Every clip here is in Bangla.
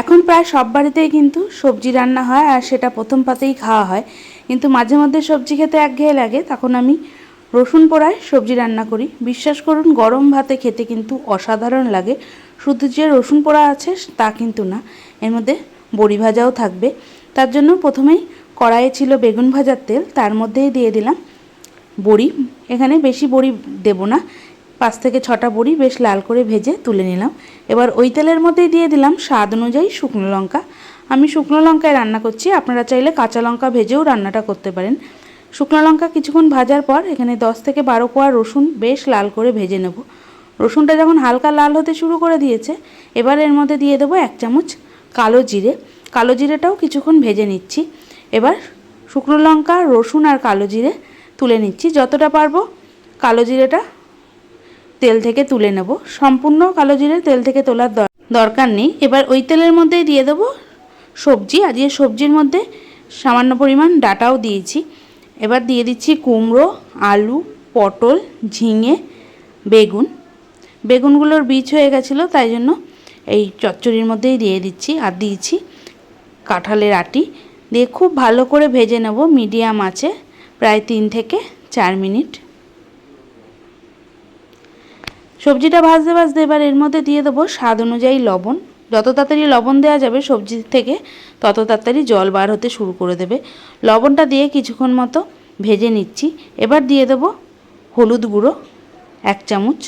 এখন প্রায় সব বাড়িতেই কিন্তু সবজি রান্না হয় আর সেটা প্রথম পাতেই খাওয়া হয়। কিন্তু মাঝে মধ্যে সবজি খেতে একঘেয়ে লাগে, তখন আমি রসুন পোড়ায় সবজি রান্না করি। বিশ্বাস করুন, গরম ভাতে খেতে কিন্তু অসাধারণ লাগে। শুধু যে রসুন পোড়া আছে তা কিন্তু না, এর মধ্যে বড়ি ভাজাও থাকবে। তার জন্য প্রথমেই কড়াইয়ে ছিল বেগুন ভাজার তেল, তার মধ্যেই দিয়ে দিলাম বড়ি। এখানে বেশি বড়ি দেব না পাঁচ থেকে ছটা বড়ি বেশ লাল করে ভেজে তুলে নিলাম। এবার ওই তেলের মধ্যেই দিয়ে দিলাম স্বাদ অনুযায়ী শুকনো লঙ্কা। আমি শুকনো লঙ্কায় রান্না করছি, আপনারা চাইলে কাঁচা লঙ্কা ভেজেও রান্নাটা করতে পারেন। শুকনো লঙ্কা কিছুক্ষণ ভাজার পর এখানে দশ থেকে বারো কোয়া রসুন বেশ লাল করে ভেজে নেব। রসুনটা যখন হালকা লাল হতে শুরু করে দিয়েছে, এবার এর মধ্যে দিয়ে দেবো এক চামচ কালো জিরে। কালো জিরেটাও কিছুক্ষণ ভেজে নিচ্ছি। এবার শুকনো লঙ্কা, রসুন আর কালো জিরে তুলে নিচ্ছি। যতটা পারব কালো জিরেটা তেল থেকে তুলে নেব। সম্পূর্ণ কালো জিরে তেল থেকে তোলার দর- দরকার নেই। এবার ওই তেলের মধ্যেই দিয়ে দেবো সবজি। আজকে সবজির মধ্যে সামান্য পরিমাণ ডাটাও দিয়েছি। এবার দিয়ে দিচ্ছি কুমড়ো, আলু, পটল, ঝিঙে, বেগুন। বেগুনগুলোর বীজ হয়ে গেছিল, তাই জন্য এই চচ্চড়ির মধ্যেই দিয়ে দিচ্ছি আর দিয়েছি কাঁঠালের আটি। দিয়ে খুব ভালো করে ভেজে নেব, মিডিয়াম আছে, প্রায় তিন থেকে চার মিনিট। সবজিটা ভাজতে ভাজতে এবার এর মধ্যে দিয়ে দেবো স্বাদ অনুযায়ী লবণ। যত তাড়াতাড়ি লবণ দেওয়া যাবে সবজি থেকে, তত তাড়াতাড়ি জল বার হতে শুরু করে দেবে। লবণটা দিয়ে কিছুক্ষণ মতো ভেজে নিচ্ছি। এবার দিয়ে দেবো হলুদ গুঁড়ো, এক চামচ।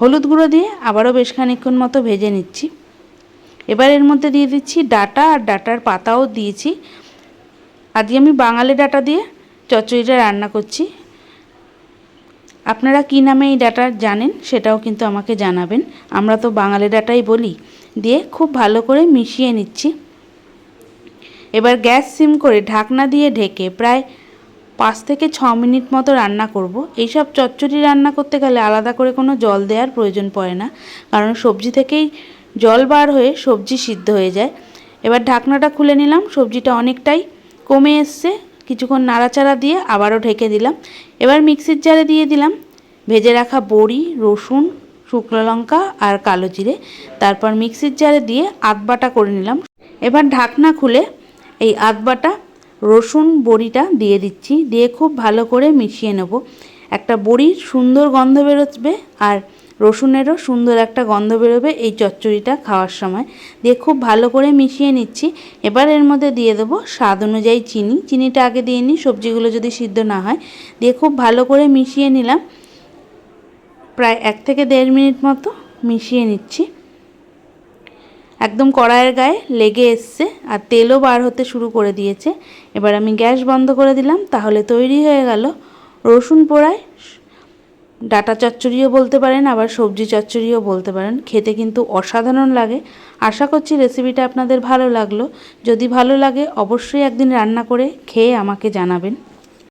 হলুদ গুঁড়ো দিয়ে আবারও বেশ খানিক্ষণ মতো ভেজে নিচ্ছি। এবার এর মধ্যে দিয়ে দিচ্ছি ডাটা, আর ডাটার পাতাও দিয়েছি। আজকে আমি বাঙালি ডাটা দিয়ে চচ্চড়িটা রান্না করছি। আপনারা কী নামে এই ডাটা জানেন সেটাও কিন্তু আমাকে জানাবেন। আমরা তো বাঙালি ডাটাই বলি। দিয়ে খুব ভালো করে মিশিয়ে নিচ্ছি। এবার গ্যাস সিম করে ঢাকনা দিয়ে ঢেকে প্রায় পাঁচ থেকে ছ মিনিট মতো রান্না করব। এইসব চচ্চড়ি রান্না করতে গেলে আলাদা করে কোনো জল দেওয়ার প্রয়োজন পড়ে না। কারণ সবজি থেকেই জল বার হয়ে সবজি সিদ্ধ হয়ে যায়। এবার ঢাকনাটা খুলে নিলাম। সবজিটা অনেকটাই কমে এসছে। কিছুক্ষণ নাড়াচাড়া দিয়ে আবারও ঢেকে দিলাম। এবার মিক্সির জারে দিয়ে দিলাম। ভেজে রাখা বড়ি, রসুন, শুকনো লঙ্কা আর কালো জিরে। তারপর মিক্সির জারে দিয়ে আধবাটা করে নিলাম। এবার ঢাকনা খুলে এই আধবাটা, রসুন, বড়িটা দিয়ে দিচ্ছি। দিয়ে খুব ভালো করে মিশিয়ে নেব। একটা বড়ির সুন্দর গন্ধ বেরোবে আর রসুনেরও সুন্দর একটা গন্ধ বেরোবে এই চচ্চড়িটা খাওয়ার সময়। দিয়ে খুব ভালো করে মিশিয়ে নিচ্ছি। এবার এর মধ্যে দিয়ে দেবো স্বাদ অনুযায়ী চিনি। চিনিটা আগে দিয়ে নিই, সবজিগুলো যদি সিদ্ধ না হয়। দিয়ে খুব ভালো করে মিশিয়ে নিলাম। প্রায় এক থেকে দেড় মিনিট মতো মিশিয়ে নিচ্ছি। একদম কড়াইয়ের গায়ে লেগে এসছে আর তেলও বার হতে শুরু করে দিয়েছে। এবার আমি গ্যাস বন্ধ করে দিলাম, তাহলে তৈরি হয়ে গেল রসুন পোড়ায় ডাটা চচ্চড়িও বলতে পারেন, আবার সবজি চচ্চড়িও বলতে পারেন। খেতে কিন্তু অসাধারণ লাগে। আশা করছি রেসিপিটা আপনাদের ভালো লাগল। যদি ভালো লাগে, অবশ্যই একদিন রান্না করে খেয়ে আমাকে জানাবেন।